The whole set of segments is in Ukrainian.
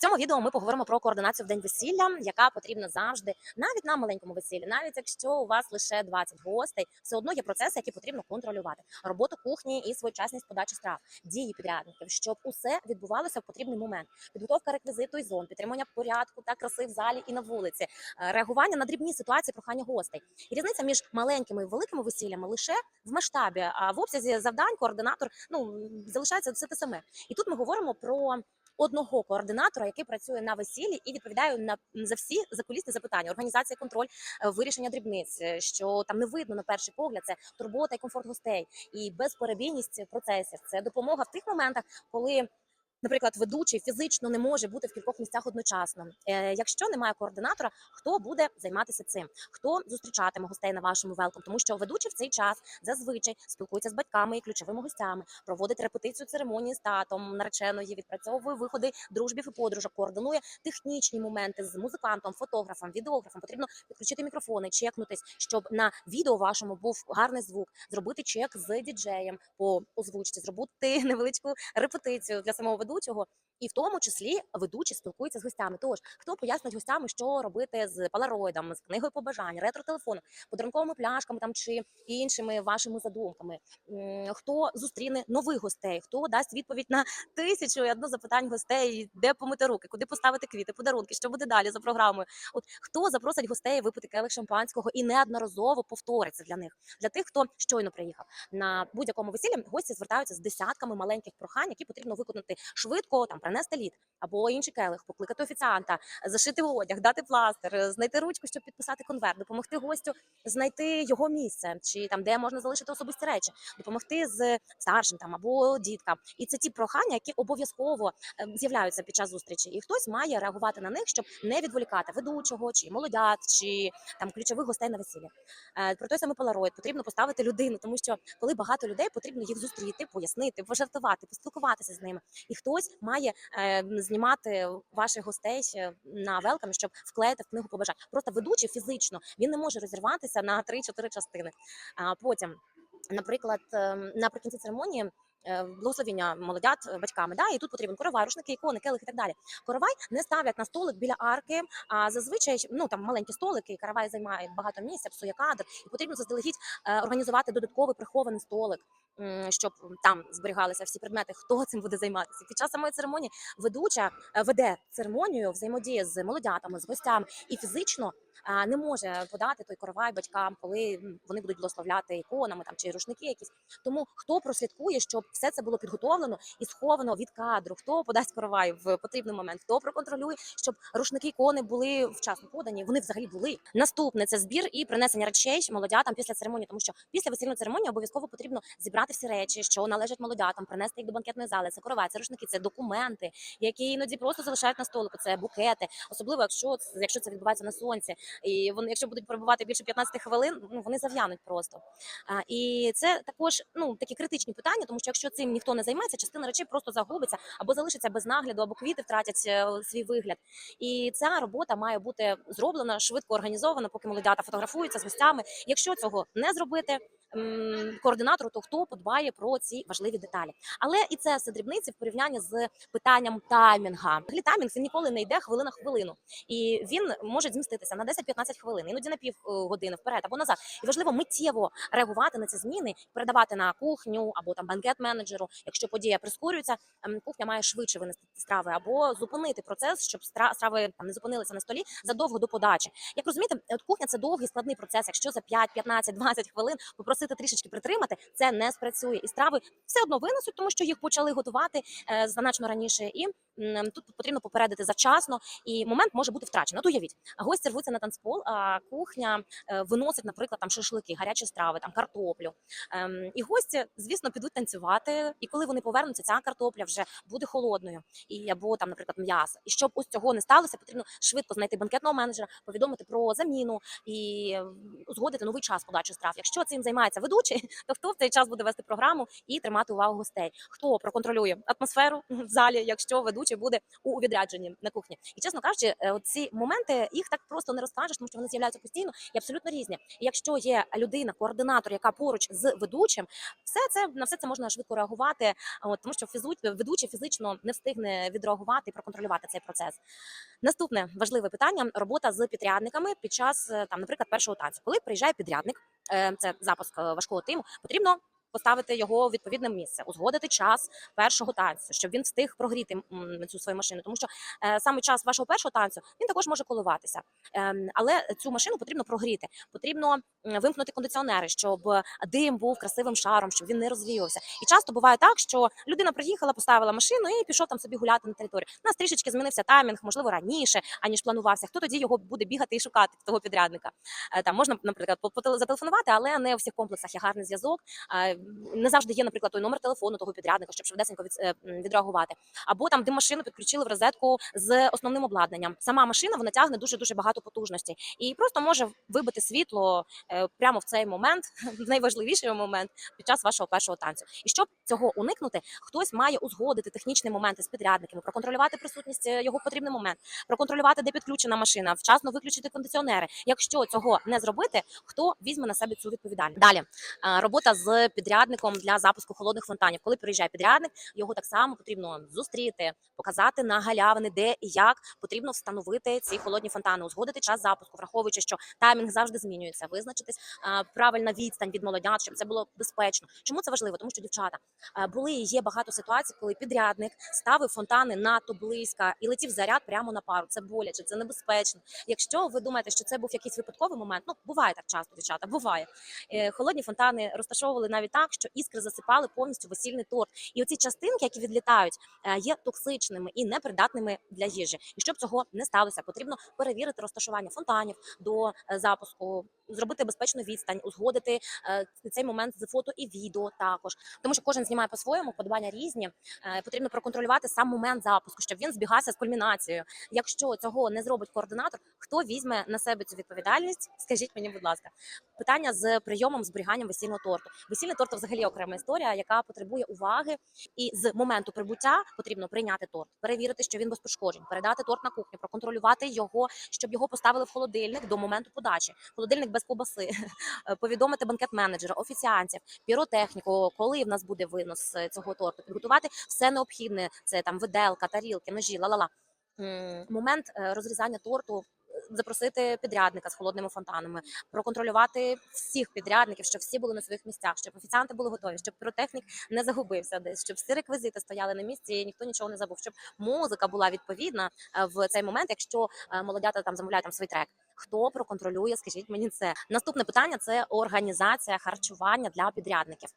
цьому відео ми поговоримо про координацію в день весілля, яка потрібна завжди, навіть на маленькому весіллі, навіть якщо у вас лише 20 гостей, все одно є процеси, які потрібно контролювати. Роботу кухні і своєчасність подачі страв, дії підрядників, щоб усе відбувалося в потрібний момент. Підготовка реквізиту і зон, підтримання порядку та краси в залі і на вулиці, е, реагування на дрібні ситуації, прохання гостей. І різниця між маленькими і великими весіллями лише в масштабі, а в обсязі завдань координатор ну залишається все те саме. І тут ми говоримо про одного координатора, який працює на весіллі і відповідає на за всі закулісні запитання, організація, контроль, е, вирішення дрібниць, е, що там не видно на перший погляд. Це турбота і комфорт гостей, і безперебійність процесів. Це допомога в тих моментах, коли. Наприклад, ведучий фізично не може бути в кількох місцях одночасно. Е, якщо немає координатора, хто буде займатися цим? Хто зустрічатиме гостей на вашому велком? Тому що ведучий в цей час зазвичай спілкується з батьками і ключовими гостями, проводить репетицію церемонії з татом нареченої, відпрацьовує виходи дружбів і подружок, координує технічні моменти з музикантом, фотографом, відеографом. Потрібно підключити мікрофони, чекнутись, щоб на відео вашому був гарний звук, зробити чек з діджеєм по озвучці, зробити невеличку репетицію для самого крадуть його, і в тому числі ведучі спілкуються з гостями. Тож хто пояснить гостям, що робити з палароїдом, з книгою побажань, ретро-телефоном, подарунковими пляшками там чи іншими вашими задумками. Хто зустріне нових гостей, хто дасть відповідь на тисячу і одну запитань гостей, де помити руки, куди поставити квіти, подарунки, що буде далі за програмою. От хто запросить гостей випити келих шампанського і неодноразово повториться для них, для тих, хто щойно приїхав на будь-якому весіллі. Гості звертаються з десятками маленьких прохань, які потрібно виконати швидко, там принести лід або інший келих, покликати офіціанта, зашити одяг, дати пластир, знайти ручку, щоб підписати конверт, допомогти гостю знайти його місце, чи там де можна залишити особисті речі, допомогти з старшим там або діткам. І це ті прохання, які обов'язково е, з'являються під час зустрічі, і хтось має реагувати на них, щоб не відволікати ведучого чи молодят, чи там ключових гостей на весіллі. Е, Про той самий полароїд потрібно поставити людину, тому що коли багато людей, потрібно їх зустріти, пояснити, пожартувати, поспілкуватися з ними. І хтось має е, знімати ваших гостей е, на велкам, щоб вклеїти в книгу побажань. Просто ведучий фізично він не може розірватися на 3-4 частини. А потім, наприклад, ем, наприкінці церемонії. Е, Благословіння молодят е, батьками, да, і тут потрібен коровай, рушники, ікони, келих і так далі. Коровай не ставлять на столик біля арки, а зазвичай ну там маленькі столики, і коровай займає багато місця, псує кадр, і потрібно заздалегідь е, організувати додатковий прихований столик, щоб там зберігалися всі предмети. Хто цим буде займатися? Під час самої церемонії ведуча веде церемонію, взаємодіє з молодятами, з гостями і фізично не може подати той коровай батькам, коли вони будуть благословляти іконами там чи рушники якісь. Тому хто прослідкує, щоб все це було підготовлено і сховано від кадру, хто подасть коровай в потрібний момент, хто проконтролює, щоб рушники ікони були вчасно подані. Вони взагалі були. Наступне це збір і принесення речей молодятам після церемонії, тому що після весільної церемонії обов'язково потрібно зібрати всі речі, що належать молодятам, принести їх до банкетної зали. Це коровай, це рушники, це документи, які іноді просто залишають на столику. Це букети, особливо якщо якщо це відбувається на сонці, і вони, якщо будуть перебувати більше 15 хвилин, ну вони зав'януть просто. А, і це також ну такі критичні питання, тому що якщо цим ніхто не займається, частина речей просто загубиться або залишиться без нагляду, або квіти втратять е, свій вигляд. І ця робота має бути зроблена швидко організована, поки молодята фотографуються з гостями. Якщо цього не зробити. Координатору, то хто подбає про ці важливі деталі, але і це все дрібниці в порівнянні з питанням таймінга. Таймінг він ніколи не йде хвилина хвилину, і він може зміститися на 10-15 хвилин, іноді на пів е, години вперед або назад. І важливо миттєво реагувати на ці зміни, передавати на кухню або там банкет-менеджеру. Якщо подія прискорюється, ем, кухня має швидше винести страви або зупинити процес, щоб стра- страви там не зупинилися на столі задовго до подачі. Як розумієте, от кухня це довгий складний процес. Якщо за 5, 15, 20 хвилин попросити трішечки притримати, це не спрацює, і страви все одно винесуть, тому що їх почали готувати е, значно раніше. І тут потрібно попередити завчасно, і момент може бути втрачено. От уявіть, гості рвуться на танцпол, а кухня е, виносить, наприклад, там шашлики, гарячі страви, там картоплю. Ем, і гості, звісно, підуть танцювати. І коли вони повернуться, ця картопля вже буде холодною, і або там, наприклад, м'ясо. І щоб ось цього не сталося, потрібно швидко знайти банкетного менеджера, повідомити про заміну і узгодити новий час подачі страв. Якщо цим займається відбувається ведучий, то хто в цей час буде вести програму і тримати увагу гостей? Хто проконтролює атмосферу в залі, якщо ведучий буде у відрядженні на кухні? І чесно кажучи, е, ці моменти їх так просто не розкажеш, тому що вони з'являються постійно і абсолютно різні. І якщо є людина, координатор, яка поруч з ведучим, все це на все це можна швидко реагувати. От тому, що фізу, ведучий фізично не встигне відреагувати і проконтролювати цей процес. Наступне важливе питання: робота з підрядниками під час е, там, наприклад, першого танцю. Коли приїжджає підрядник, це запуск е, важкого тиму, потрібно. Поставити його у відповідне місце, узгодити час першого танцю, щоб він встиг прогріти цю свою машину, тому що е, саме час вашого першого танцю він також може коливатися. Ем, але цю машину потрібно прогріти. Потрібно вимкнути кондиціонери, щоб дим був красивим шаром, щоб він не розвіявся. І часто буває так, що людина приїхала, поставила машину і пішов там собі гуляти на території. У нас трішечки змінився таймінг, можливо, раніше, аніж планувався. Хто тоді його буде бігати і шукати того підрядника? Е, Там можна, наприклад, зателефонувати, але не у всіх комплексах є гарний зв'язок. Не завжди є, наприклад, той номер телефону того підрядника, щоб швидесенько від, е, відреагувати. Або там, де машину підключили в розетку з основним обладнанням. Сама машина вона тягне дуже дуже багато потужності і просто може вибити світло е, прямо в цей момент, найважливіший момент під час вашого першого танцю. І щоб цього уникнути, хтось має узгодити технічні моменти з підрядниками, проконтролювати присутність е, його в потрібний момент, проконтролювати, де підключена машина, вчасно виключити кондиціонери. Якщо цього не зробити, хто візьме на себе цю відповідальність? Далі робота з підрядником для запуску холодних фонтанів. Коли приїжджає підрядник, його так само потрібно зустріти, показати на галявини, де і як потрібно встановити ці холодні фонтани, узгодити час запуску, враховуючи, що таймінг завжди змінюється, визначитись правильна відстань від молодят, щоб це було безпечно. Чому це важливо? Тому що дівчата були і є багато ситуацій, коли підрядник ставив фонтани надто близько і летів заряд прямо на пару. Це боляче, це небезпечно. Якщо ви думаєте, що це був якийсь випадковий момент, ну буває так часто, дівчата, буває. Е, Холодні фонтани розташовували навіть так, що іскри засипали повністю весільний торт. І оці частинки, які відлітають, е, є токсичними і непридатними для їжі. І щоб цього не сталося, потрібно перевірити розташування фонтанів до е, запуску, зробити безпечну відстань, узгодити е, цей момент з фото і відео також, тому що кожен знімає по-своєму, подбання різні. Потрібно проконтролювати сам момент запуску, щоб він збігався з кульмінацією. Якщо цього не зробить координатор, хто візьме на себе цю відповідальність? Скажіть мені, будь ласка, питання з прийомом зберіганням весільного торту. Весільний торт взагалі окрема історія, яка потребує уваги. І з моменту прибуття потрібно прийняти торт, перевірити, що він без пошкоджень, передати торт на кухню, проконтролювати його, щоб його поставили в холодильник до моменту подачі. Холодильник без ковбаси, Е, повідомити банкет-менеджера, офіціантів, піротехніку, коли в нас буде винос е, цього торту, підготувати все необхідне. Це там виделка, тарілки, ножі, ла-ла-ла. Момент е, розрізання торту. Запросити підрядника з холодними фонтанами, проконтролювати всіх підрядників, щоб всі були на своїх місцях, щоб офіціанти були готові, щоб піротехнік не загубився десь, щоб всі реквізити стояли на місці і ніхто нічого не забув, щоб музика була відповідна е, в цей момент, якщо е, молодята там замовляють там свій трек. Хто проконтролює? Скажіть мені це. Наступне питання це організація харчування для підрядників.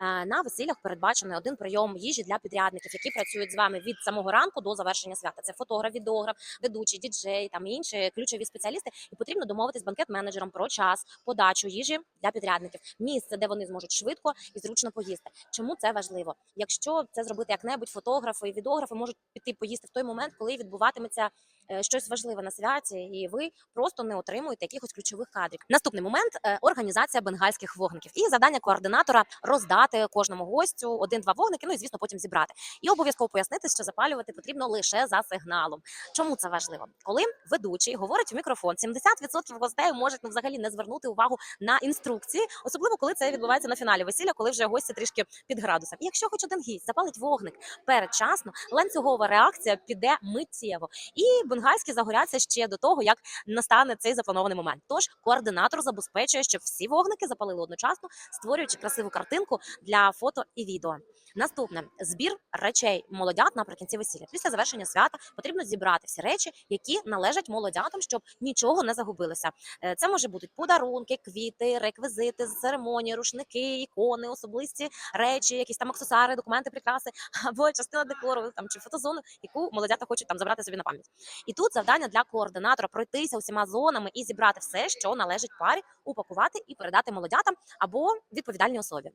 Е, На весіллях передбачений один прийом їжі для підрядників, які працюють з вами від самого ранку до завершення свята. Це фотограф, відеограф, ведучий, діджей, там інші ключові спеціалісти. І потрібно домовитись з банкет-менеджером про час, подачу їжі для підрядників, місце, де вони зможуть швидко і зручно поїсти. Чому це важливо? Якщо це зробити як-небудь, фотографи і відеографи можуть піти поїсти в той момент, коли відбуватиметься щось важливе на святі, і ви просто не отримуєте якихось ключових кадрів. Наступний момент е, організація бенгальських вогників і завдання координатора роздати кожному гостю один-два вогники. Ну і звісно, потім зібрати. І обов'язково пояснити, що запалювати потрібно лише за сигналом. Чому це важливо? Коли ведучий говорить в мікрофон, 70% гостей можуть ну, взагалі не звернути увагу на інструкції, особливо коли це відбувається на фіналі весілля, коли вже гості трішки під градусом. І якщо хоч один гість запалить вогник передчасно, ланцюгова реакція піде миттєво. І бенгальські загоряться ще до того, як настане цей запланований момент. Тож координатор забезпечує, щоб всі вогники запалили одночасно, створюючи красиву картинку для фото і відео. Наступне збір речей молодят наприкінці весілля. Після завершення свята потрібно зібрати всі речі, які належать молодятам, щоб нічого не загубилося. Е, Це може бути подарунки, квіти, реквізити церемонії, рушники, ікони, особисті речі, якісь там аксесуари, документи, прикраси або частина декору там чи фотозону, яку молодята хочуть там забрати собі на пам'ять. І тут завдання для координатора пройтися усіма зонами і зібрати все, що належить парі, упакувати і передати молодятам або відповідальній особі.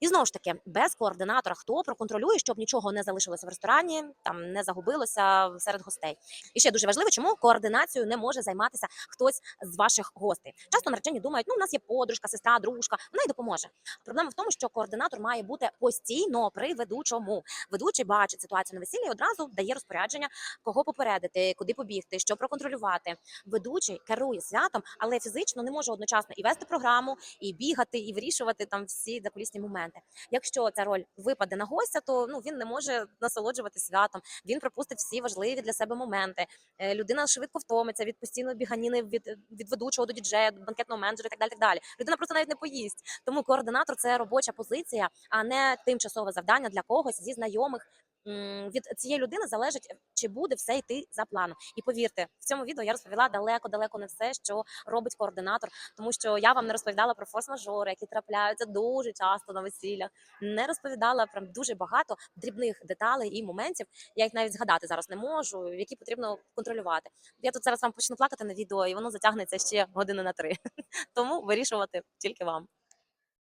І знову ж таки, без координатора, хто проконтролює, щоб нічого не залишилося в ресторані, там не загубилося серед гостей. І ще дуже важливо, чому координацією не може займатися хтось з ваших гостей. Часто наречені думають, ну у нас є подружка, сестра, дружка, вона й допоможе. Проблема в тому, що координатор має бути постійно при ведучому. Ведучий бачить ситуацію на весіллі і одразу дає розпорядження, кого попередити, куди побігти, що проконтролювати. Ведучий керує святом, але фізично не може одночасно і вести програму, і бігати, і вирішувати там всі закулісні моменти. Якщо ця роль випаде на гостя, то ну він не може насолоджувати святом. Він пропустить всі важливі для себе моменти. Е, Людина швидко втомиться від постійної біганіни від, від ведучого до діджея, до банкетного менеджера і так далі. Так далі. Людина просто навіть не поїсть. Тому координатор це робоча позиція, а не тимчасове завдання для когось зі знайомих. Від цієї людини залежить, чи буде все йти за планом. І повірте, в цьому відео я розповіла далеко, далеко не все, що робить координатор, тому що я вам не розповідала про форс-мажори, які трапляються дуже часто на весіллях. Не розповідала прям дуже багато дрібних деталей і моментів. Я їх навіть згадати зараз не можу, які потрібно контролювати. Я тут зараз вам почну плакати на відео, і воно затягнеться ще години на три. Тому вирішувати тільки вам.